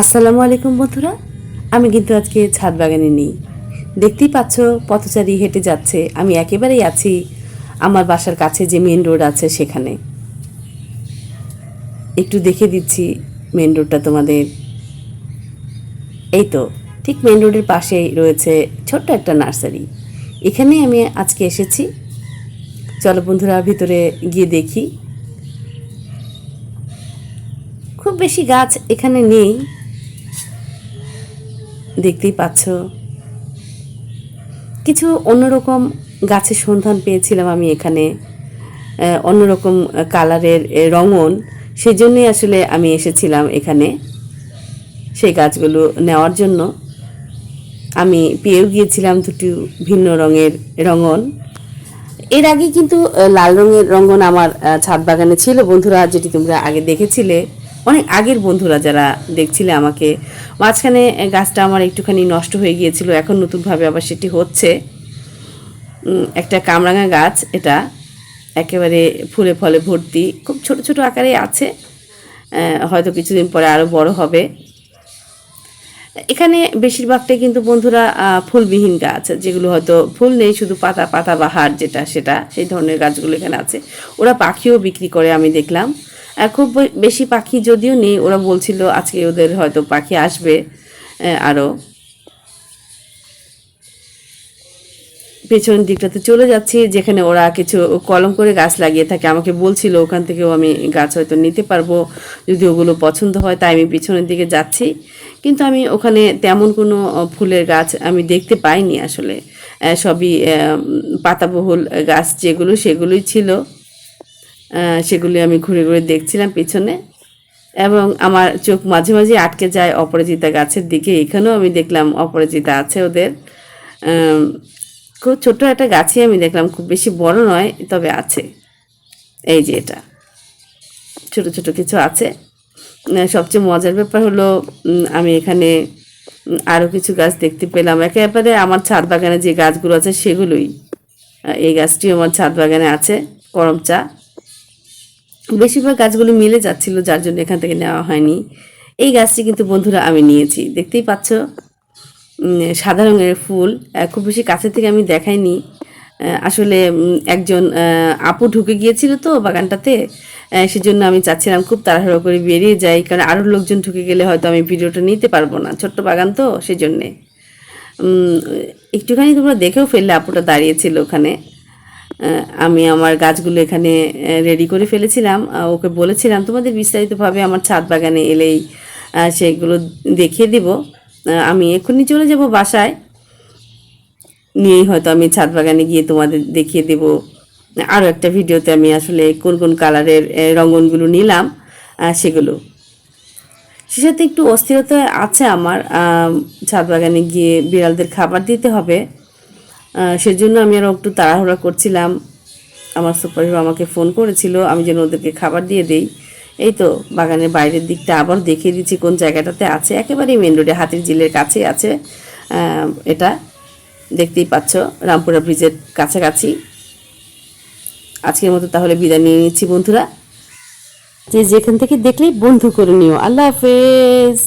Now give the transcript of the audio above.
আসসালামু আলাইকুম বন্ধুরা। আমি কিন্তু আজকে ছাদ বাগানে নেই। দেখতেই পাচ্ছ, পথচারী হেঁটে যাচ্ছে। আমি একেবারেই আছি আমার বাসার কাছে যে মেন রোড আছে সেখানে। একটু দেখে দিচ্ছি মেন রোডটা তোমাদের। এই তো, ঠিক মেন রোডের পাশেই রয়েছে ছোট্ট একটা নার্সারি। এখানেই আমি আজকে এসেছি। চলো বন্ধুরা, ভিতরে গিয়ে দেখি। খুব বেশি গাছ এখানে নেই। দেখতেই পাচ্ছ। কিছু অন্যরকম গাছের সন্ধান পেয়েছিলাম আমি এখানে। অন্যরকম কালারের রঙন। সেই জন্যই আসলে আমি এসেছিলাম এখানে সেই গাছগুলো নেওয়ার জন্য। আমি পেয়েও গিয়েছিলাম দুটি ভিন্ন রঙের রঙন। এর আগে কিন্তু লাল রঙের রঙ্গন আমার ছাদ বাগানে ছিল। বন্ধুরা, যেটি তোমরা আগে দেখেছিলে অনেক আগের বন্ধুরা যারা দেখছিলে আমাকে, মাঝখানে গাছটা আমার একটুখানি নষ্ট হয়ে গিয়েছিল, এখন নতুনভাবে আবার সেটি হচ্ছে। একটা কামরাঙা গাছ, এটা একেবারে ফুলে ফলে ভর্তি, খুব ছোট ছোট আকারে আছে হয়তো কিছুদিন পরে আরও বড় হবে। এখানে বেশিরভাগটাই কিন্তু বন্ধুরা ফুলবিহীন গাছ, যেগুলো হয়তো ফুল নেই, শুধু পাতা পাতা বাহার যেটা, সেটা, সেই ধরনের গাছগুলো এখানে আছে। ওরা পাখিও বিক্রি করে, আমি দেখলাম। খুব বেশি পাখি যদিও নেই, ওরা বলছিল আজকে ওদের হয়তো পাখি আসবে আরও পেছন দিকটাতে চলে যাচ্ছি, যেখানে ওরা কিছু কলম করে গাছ লাগিয়ে থাকে। আমাকে বলছিল ওখান থেকেও আমি গাছ হয়তো নিতে পারব, যদি ওগুলো পছন্দ হয়, তাই আমি পিছনের দিকে যাচ্ছি। কিন্তু আমি ওখানে তেমন কোনো ফুলের গাছ আমি দেখতে পাইনি আসলে। সবই পাতাবহুল গাছ যেগুলো, সেগুলোই ছিল। সেগুলি আমি ঘুরে ঘুরে দেখছিলাম পিছনে। এবং আমার চোখ মাঝে মাঝে আটকে যায় অপরাজিতা গাছের দিকে। এখানেও আমি দেখলাম অপরাজিতা আছে ওদের। খুব ছোট্ট একটা গাছই আমি দেখলাম, খুব বেশি বড় নয়, তবে আছে। এই যে এটা। ছোট ছোট কিছু আছে। সবচেয়ে মজার ব্যাপার হলো আমি এখানে আরও কিছু গাছ দেখতে পেলাম। একেবারে আমার ছাদ বাগানে যে গাছগুলো আছে সেগুলোই। এই গাছটিও আমার ছাদ বাগানে আছে করম চা। বেশিরভাগ গাছগুলো মিলে যাচ্ছিল, যার জন্য এখান থেকে নেওয়া হয়নি। এই গাছটি কিন্তু বন্ধুরা আমি নিয়েছি। দেখতেই পাচ্ছ সাদা রঙের ফুল। খুব বেশি কাছে থেকে আমি দেখাইনি। আসলে একজন আপু ঢুকে গিয়েছিল তো বাগানটাতে। সেজন্য আমি চাচ্ছিলাম খুব তাড়াহুড়ো করে বেরিয়ে যাই, কারণ আরও লোকজন ঢুকে গেলে হয়তো আমি ভিডিওটা নিতে পারব না। ছোট্ট বাগান তো, সেজন্যে। একটুখানি তোমরা দেখেও ফেললে, আপুটা দাঁড়িয়েছিল ওখানে। আমি আমার গাছগুলো এখানে রেডি করে ফেলেছিলাম। ওকে বলেছিলাম, তোমাদের বিস্তারিতভাবে আমার ছাদ বাগানে এলেই সেগুলো দেখিয়ে দিব। আমি এক্ষুনি চলে যাব বাসায়। নিয়েই হয়তো আমি ছাদ বাগানে গিয়ে তোমাদের দেখিয়ে দেব। আরও একটা ভিডিওতে আমি আসলে কোন কোন কালারের রঙনগুলো নিলাম সেগুলো। সে সাথে একটু অস্থিরতা আছে আমার। ছাদ বাগানে গিয়ে বিড়ালদের খাবার দিতে হবে। সেজন্য আমি আরও একটু তাড়াহুড়া করছিলাম। আমার সুপারহিরো আমাকে ফোন করেছিল, আমি যেন ওদেরকে খাবার দিয়ে দেই। এই তো, বাগানের বাইরের দিকটা আবার দেখিয়ে দিচ্ছি, কোন জায়গাটাতে আছে। একেবারেই মেন রোডে হাতির ঝিলের কাছেই আছে এটা। দেখতেই পাচ্ছ, রামপুরা ব্রিজের কাছাকাছি। আজকের মতো তাহলে বিদায় নিয়ে নিচ্ছি বন্ধুরা। যে যেখান থেকে দেখলেই বন্ধু করে নিও। আল্লাহ হাফেজ।